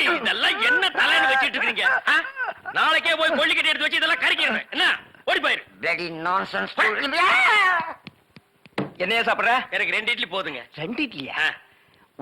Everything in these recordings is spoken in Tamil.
இதெல்லாம் என்ன தலைன்னு வச்சிட்டு இருக்கீங்க? நாளைக்கே போய் கொள்ளிக்கட்டி எடுத்து வச்சு இதெல்லாம் கறிக்கிறேன். என்ன? ஓடி போயிரு. Bloody nonsense. என்னையா சாப்பிடுற? எனக்கு ரெண்டு இட்லி போதுங்க. ரெண்டு இட்லியா.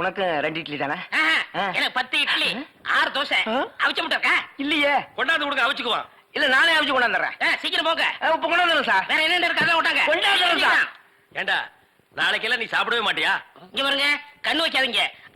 உனக்கு ரெண்டு இட்லி தானே. எனக்கு பத்து இட்லி ஆறு தோசை? அவிச்ச முட்டை இருக்கா? இல்லையே. கொண்டாந்து கொடுங்க அவிச்சுக்குவான் இல்ல நானே அவிச்சு கொண்டாந்துறேன். சீக்கிரம் போங்க. இப்ப கொண்டாந்துறேன் சார். வேற என்ன இருக்கு அதான் விட்டாங்க கொண்டாந்துறேன் சார். ஏண்டா நாளைக்கெல்லாம் நீ சாப்பிடவே மாட்டியா? இங்க பாருங்க கண்ணு வைக்காதீங்க.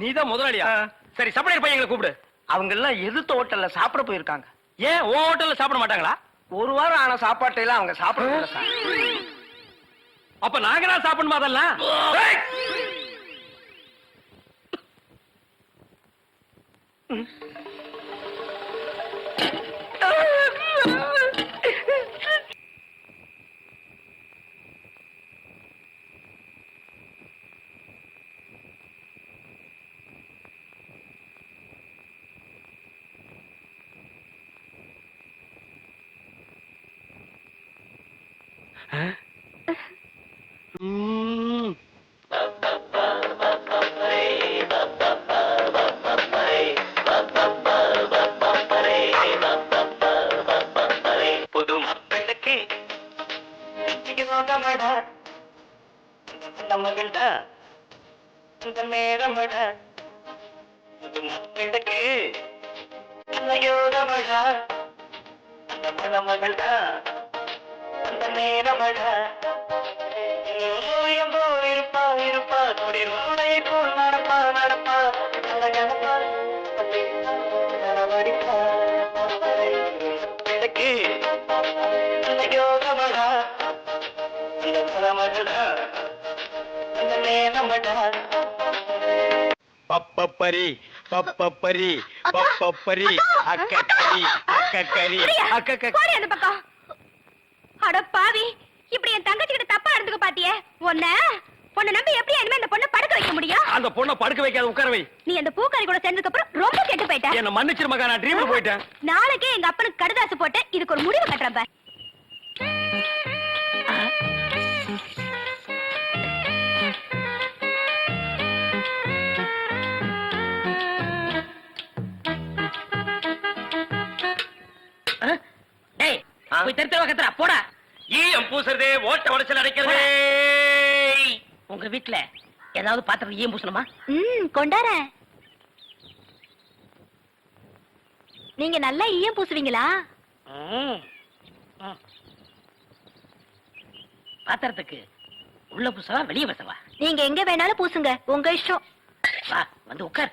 நீ தான் முதலாளியா. சரி சப்ளையர் பையங்களை கூப்பிடு. அவங்க எல்லாம் எதிர்த்த ஹோட்டல்ல சாப்பிட போயிருக்காங்க. ஏன் உன் ஹோட்டல்ல சாப்பிட மாட்டாங்களா? ஒரு வாரம் ஆன சாப்பாட்டை எல்லாம் அவங்க சாப்பிட அப்ப நாங்க தான் சாப்பிடணுமா அதெல்லாம்? ஏய்! யோகமடா அந்த மணமகள்டா அந்த ஓயம் இருப்பா நொடி போல் நடப்பா நடப்பா அந்த நடவடிப்பா அந்த அந்த அந்த பப்பப்பரி பப்பப்பரி. பப்பப்பரி அக்கக்கரி அக்கக்கரி அக்கா போடி அந்த பக்கம். அட பாவி இப்படி என் தங்கச்சி கிட்ட தப்பா நடந்துக்க பாத்தியே? உன்ன உன்னை நம்பி எப்படி இனிமே இந்த பொண்ணை படுக்க வைக்க முடியும்? அந்த பொண்ணை படுக்க வைக்காத உட்கார வை. நீ அந்த பூக்காரி கூட சேர்ந்ததுக்கு அப்புறம் ரொம்ப கெட்டு போயிட்ட. என்ன மன்னிச்சிரு மகா நான் ட்ரீம்ல போயிட்டேன். நாளைக்கே எங்க அப்பனுக்கு கடுதாசு போட்டு இதுக்கு ஒரு முடிவு கட்டுறேன் போய் தெரு தெருவா கத்துறா போடா. ஈயம் பூசுறதே ஓட்ட உடச்சல் அடைக்கிறதே. உங்க வீட்ல ஏதாவது பாத்திரம் ஈயம் பூசணுமா? ம் கொண்டாரேன். நீங்க நல்லா ஈயம் பூசுவீங்களா. பாத்திரத்துக்கு உள்ள பூசவா வெளிய பூசவா? நீங்க எங்க வேணாலும் பூசுங்க. உங்க இஷ்டம். வா வந்து உட்கார்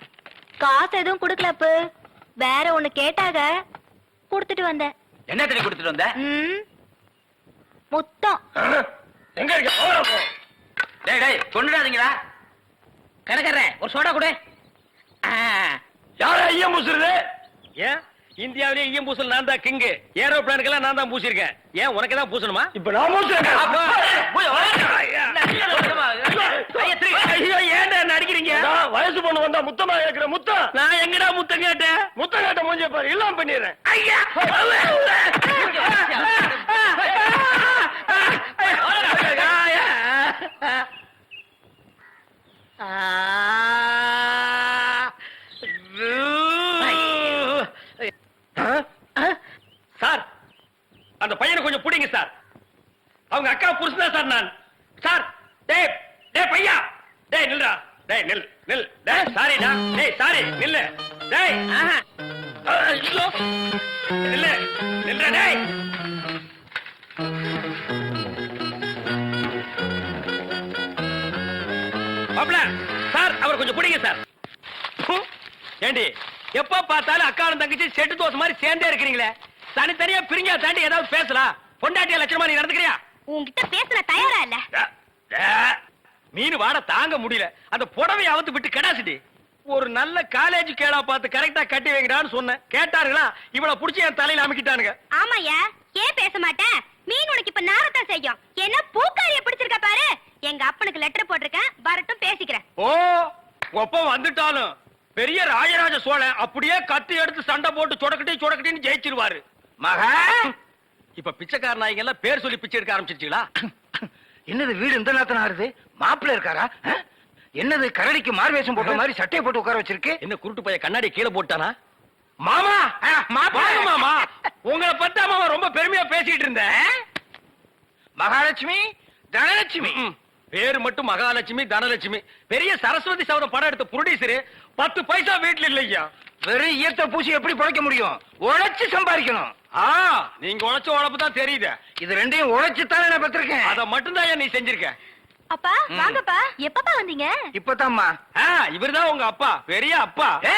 காசு எதுவும் கொடுக்கலப்பு. வேற ஒண்ணு கேட்டாக கொடுத்துட்டு வந்தேன் என்ன தண்ணி கொடுத்துட்டு வந்த? ம், முத்தம். எங்க இருக்க? போறா போ. டேய் டேய் கொண்டுடாதீங்களா கடைக்காரரே ஒரு சோடா கொடு. ஆ, யாரா ஈயம் பூசுறது? ஏன்? இந்தியாவிலே ஈயம் பூசல் நான் தான் கிங்கு. ஏரோப்ளானுக்கெல்லாம் நான் தான் பூசிருக்கேன் ஏன் உனக்கு தான் பூசணுமா? இப்ப நான் ஐயோ. நடிக்கிறீங்க வயசு பொண்ணு வந்தா முத்தமா கேக்குற முத்தம் நான் எங்கடா முத்தம் கேட்டேன்? முத்தம் கேட்ட மூஞ்சிய பாரு இல்லாம பண்ணிடுறேன். ஐயா! சார் அந்த பையனை கொஞ்சம் பிடிங்க சார். அவங்க அக்கா புருஷன் சார் நான். சார் டேய் டேய் பையா. டேய் நில்றா. டேய் நில் நில். டேய் சாரிடா டேய் சாரி நில்லு. டேய் ஆஹா. ஐயோ. நில்லு. நில்றா டேய். மாப்ள சார் அவர் கொஞ்சம் பிடிங்க சார். ஏண்டி எப்ப பார்த்தாலும் அக்காவும் தங்கச்சி செட்டு தோசை மாதிரி சேர்ந்தே இருக்கிறீங்களே? தனித்தனியா பிரிஞ்சா தாண்டி ஏதாவது பேசலாம். பொண்டாட்டிய லட்சணமா நீ நடந்துக்கிறியா? உன்கிட்ட பேசுன தயாரா இல்ல? மீன் வாட தாங்க முடியல. அந்த புடவை அவுத்து விட்டு கடாசிட்டி. ஒரு நல்ல காலேஜ் கேடா பார்த்து கரெக்டா கட்டி வைங்கடான்னு சொன்னேன். கேட்டாருங்களா இவள புடிச்சு என் தலையில அமைக்கிட்டானுங்க. ஆமாயா ஏன் பேச மாட்டேன் மீன் உனக்கு இப்ப நாரத்தான் செய்யும். என்ன பூக்காரிய பிடிச்சிருக்க பாரு. எங்க அப்பனுக்கு லெட்டர் போட்டிருக்கேன். வரட்டும் பேசிக்கிறேன். ஓ ஒப்பம் வந்துட்டாலும். பெரிய ராஜராஜ சோழன் அப்படியே கத்தி எடுத்து சண்டை போட்டு சொடக்கட்டி சொடக்கட்டின்னு ஜெயிச்சிருவாரு. மகா! இப்ப பிச்சைக்கார நாய்ங்க எல்லாம் பேர் சொல்லி பிச்சை எடுக்க ஆரம்பிச்சிருச்சீங்களா? என்னது வீடு இந்த நேரத்துல ஆறுது? மாப்பிள்ள இருக்காரா? என்னது கரடிக்கு மார்வேஷம் போட்ட மாதிரி சட்டையை போட்டு உட்கார வச்சிருக்கு? என்ன குருட்டு பைய கண்ணாடி கீழே போட்டானா? மாமா! மாமா! உங்களை பத்தா மாமா ரொம்ப பெருமையா பேசிட்டு இருந்தேன். மகாலட்சுமி தனலட்சுமி. பேரு மட்டும் மகாலட்சுமி தனலட்சுமி. பெரிய சரஸ்வதி சவரம் படம் எடுத்த ப்ரொடியூசரு பத்து பைசா வீட்டுல இல்லையா? வெறும் ஈயத்தை பூசி எப்படி பிழைக்க முடியும்? உழைச்சு சம்பாதிக்கணும். ஆ நீங்க உழைச்ச உழைப்பு தான் தெரியுது. இது ரெண்டையும் உழைச்சு தானே நான் பெற்றிருக்கேன். அத மட்டும் தான் நீ செஞ்சிருக்க? அப்பா வாங்கப்பா. எப்பப்பா வந்தீங்க? இப்பதாம்மா இவர்தான் உங்க அப்பா. பெரிய அப்பா. ஏ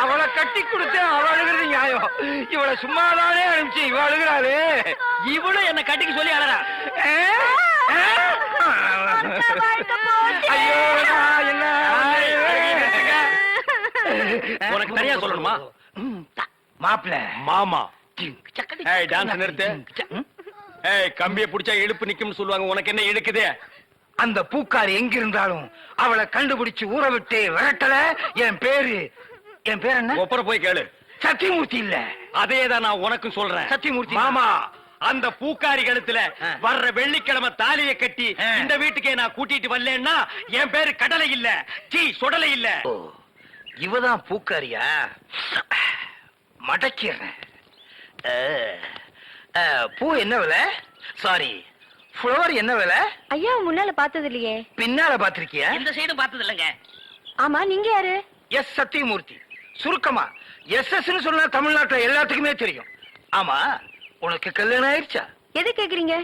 அவளை கட்டி கொடுத்து அவ அழுகிறது நியாயம். இவளை சும்மாதானே அனுப்பிச்சு இவ அழுகிறாளே. இவளும் என்ன கட்டிக்க சொல்லி அழறா? ஐயோ நான் என்ன? உனக்கு தனியா சொல்லணுமா? மாப்பிள்ள. மாமா. ஏய் டான்ஸ் நிறுத்து. ஏய் கம்பிய புடிச்சா இழுப்பு நிக்கும்னு சொல்லுவாங்க. உனக்கு என்ன இழுக்குது? அந்த பூக்காரி எங்க இருந்தாலும் அவளை கண்டுபிடிச்சு ஊற விட்டு விரட்டல. என் பேரு என் பேர் என்ன? ஒப்பர போய் கேளு. சத்தியமூர்த்தி இல்ல. அதே தான் நான் உனக்கும் சொல்றேன். சத்தியமூர்த்தி. மாமா அந்த பூக்காரி கழுத்துல. வர்ற வெள்ளிக்கிழமை தாலியை கட்டி. இந்த வீட்டுக்கே நான் கூட்டிட்டு வரலன்னா என் பேரு கடலை இல்ல டீ சுடலை இல்ல. இவதான் பூக்காரியா? மடக்கிறேன் அஹ், அஹ், பூ என்ன விலை? சாரி ஃப்ளவர் என்ன விலை? ஐயா முன்னால பார்த்தது இல்லையே பின்னால பாத்திருக்கியா இந்த சைடும் பார்த்தது இல்லைங்க ஆமா நீங்க யாரு? எஸ் சத்தியமூர்த்தி. சுருக்கமா. எஸ் எஸ் சொன்னா தமிழ்நாட்டுல எல்லாத்துக்குமே தெரியும். ஆமா உனக்கு கல்யாணம் ஆயிடுச்சா? எது கேக்குறீங்க?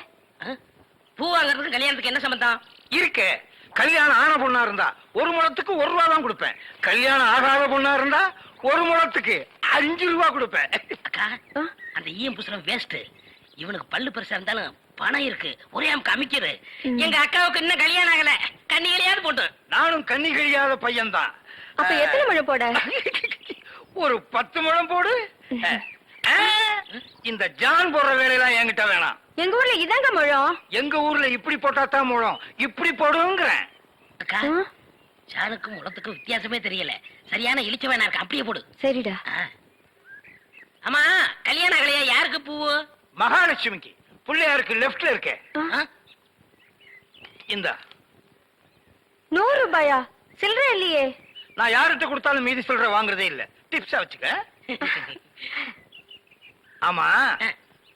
பூ வாங்குறதுக்கு கல்யாணத்துக்கு என்ன சம்பந்தம்? இருக்கே. கல்யாணம் ஆன பொண்ணா இருந்தா ஒரு முழத்துக்கு ஒரு ரூபா தான் கொடுப்பேன். கல்யாணம் ஆகாத பொண்ணா இருந்தா ஒரு முழத்துக்கு அஞ்சு ரூபா கொடுப்பேன். அக்கா அந்த ஈயம் புசுரம் வேஸ்ட் இவனுக்கு பல்லு பெருசா இருந்தாலும் பணம் இருக்கு. ஒரே அமுக்கு அமைக்குது. எங்க அக்காவுக்கு இன்னும் கல்யாணம் ஆகல. கண்ணிகளையாவது போட்டு. நானும் கண்ணி கழியாத பையன்தான். அப்ப எத்தனை மழை போட? ஒரு பத்து முழம் போடு. இந்த ஜான் போடுற வேலையெல்லாம் என்கிட்ட வேணாம். எங்க ஊர்ல இதாங்க முழம்? எங்க ஊர்ல இப்படி போட்டா தான் முழம். இப்படி போடுங்கிறேன். அக்கா சாணுக்கும் முளத்துக்கும் வித்தியாசமே தெரியல. சரியான இழிச்ச வேணா இருக்கு? அப்படியே போடு. சரிடா. ஆமா கல்யாண கலையா யாருக்கு பூவு மகாலட்சுமிக்கு. பிள்ளையாருக்கு லெஃப்ட்ல இருக்கே? இந்த. நூறு ரூபாயா? சில்லறை இல்லையே. நான் யார்கிட்ட கொடுத்தாலும் மீதி சொல்ற வாங்குறதே இல்ல. டிப்ஸா வச்சுக்க. ஆமா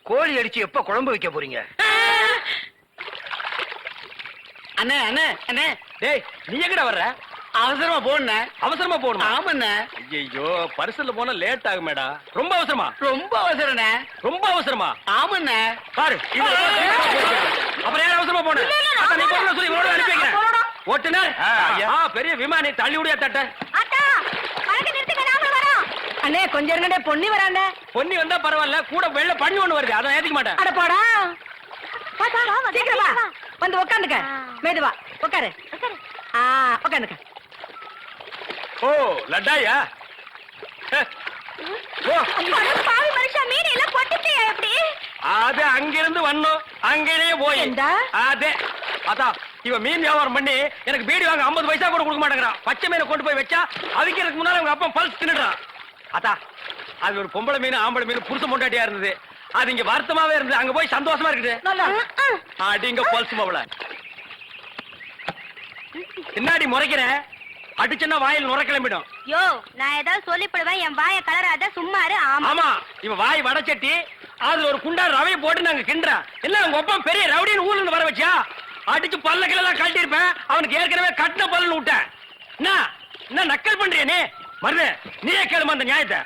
கோழி அடிச்சு எப்ப குழம்பு வைக்க போறீங்க? அண்ணே அண்ணே அண்ணே. டேய் நீ எங்கடா வர்ற? அவசரமா போன அவசரமா போகணுமா? ஆமாண்ணே. ஐயோ பரிசல்ல போனா லேட் ஆகுமேடா. ரொம்ப அவசரமா? ரொம்ப அவசரண்ணே. ரொம்ப அவசரமா? ஆமாண்ணே. பாரு அப்புறம் ஏன் அவசரமா போன? நீ போன சொல்லி இவனோட அனுப்பி வைக்கிறேன். ஓட்டுனர் பெரிய விமானி தள்ளி விடியா தட்ட ஆத்தா வழக்கு நிறுத்துங்க நாங்க வரோம் அண்ணே கொஞ்சம் இருங்கடே பொன்னி வரானே பொன்னி வந்தா பரவாயில்ல கூட வெள்ள பண்ணி ஒண்ணு வருது அதை ஏத்துக்க மாட்டேன். அட போடா. சீக்கிரம் வா. வந்து உட்காந்துக்க மேதுவா. உட்காரு ஆ உட்காந்துக்க ஓ லட்டாயா? பாவி மனுஷா மீன் எல்லாம் கொட்டிட்டியா எப்படி? அது அங்கிருந்து வந்தோம். அங்கேயே போய். ஏண்டா? அதே. அதான் இவன் மீன் வியாபாரம் பண்ணி எனக்கு பீடி வாங்க 50 பைசா கூட கொடுக்க மாட்டேங்கிறான். பச்சை மீனை கொண்டு போய் வச்சா அவிக்கிறதுக்கு முன்னால அவங்க அப்பா பல்ஸ் தின்னுடுறான். அதா அது ஒரு பொம்பளை மீன் ஆம்பளை மீன் புருஷ மொண்டாட்டியா இருந்தது. அது இங்க வருத்தமாவே இருந்தது. அங்க போய் சந்தோஷமா இருக்குது. அடிங்க பல்ஸ் மாவள பின்னாடி முறைக்கிறேன் அடிச்சுன்னா வாயில் நுர கிளம்பிடும். யோ நான் ஏதாவது சொல்லிப்படுவேன். என் வாய கலராத? சும்மா இரு. ஆமா. இவன் வாய் வடச்சட்டி அதுல ஒரு குண்டா ரவையை போட்டு நாங்க கிண்டுறோம் இல்ல உங்க அப்பா பெரிய ரவுடின்னு ஊர்ல இருந்து வர வச்சியா? அடிச்சு பல்ல கிளெல்லாம் கழட்டி இருப்பேன் அவனுக்கு ஏற்கனவே கட்டின பல்லுன்னு விட்டேன். என்ன என்ன நக்கல் பண்றிய நீ? மருது நீயே கேளுமா அந்த நியாயத்தை.